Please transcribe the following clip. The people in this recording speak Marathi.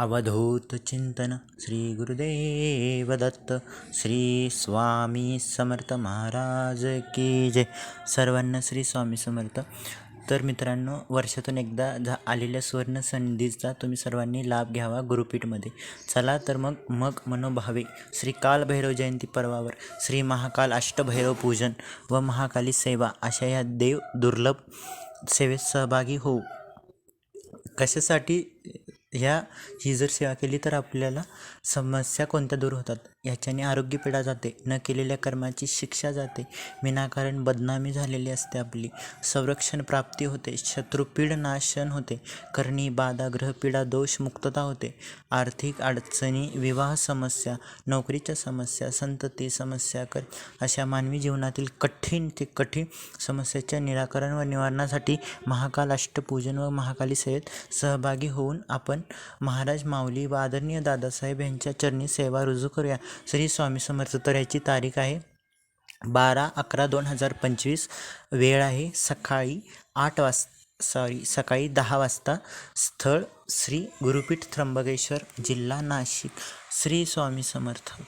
अवधूत चिंतन श्री गुरुदेव दत्त श्री स्वामी समर्थ महाराज की जय. सर्वांना श्री स्वामी समर्थ. तर मित्रांनो वर्षातून एकदा झा आलेल्या सुवर्ण संधीचा तुम्ही सर्वांनी लाभ घ्यावा गुरुपीठमध्ये. चला तर मग मग मनोभावे श्री कालभैरव जयंती पर्वावर श्री महाकाल अष्टभैरव पूजन व महाकाली सेवा अशा या देव दुर्लभ सेवेत सहभागी होऊ. कशासाठी ह्या ही जर सेवा केली तर आपल्याला समस्या कोणत्या दूर होतात? ह्याच्याने आरोग्यपीडा जाते न केलेल्या कर्माची शिक्षा जाते. विनाकारण बदनामी झालेली असते आपली. संरक्षण प्राप्ती होते शत्रुपीड नाशन होते. करणी बाधा ग्रहपीडा दोष मुक्तता होते. आर्थिक अडचणी विवाह समस्या नोकरीच्या समस्या संतती समस्या कर अशा मानवी जीवनातील कठीण ते कठीण समस्याच्या निराकरण व निवारणासाठी महाकाल अष्टपूजन व महाकाली सेवेत सहभागी होऊन आपण आपण महाराज माऊली व आदरणीय दादासाहेब यांच्या चरणी सेवा रुजू करूया. श्री स्वामी समर्थ तर याची तारीख आहे बारा अकरा दोन हजार पंचवीस. वेळ आहे सकाळी आठ वाज सॉरी सकाळी दहा वाजता. स्थळ श्री गुरुपीठ त्र्यंबकेश्वर जिल्हा नाशिक. श्री स्वामी समर्थ.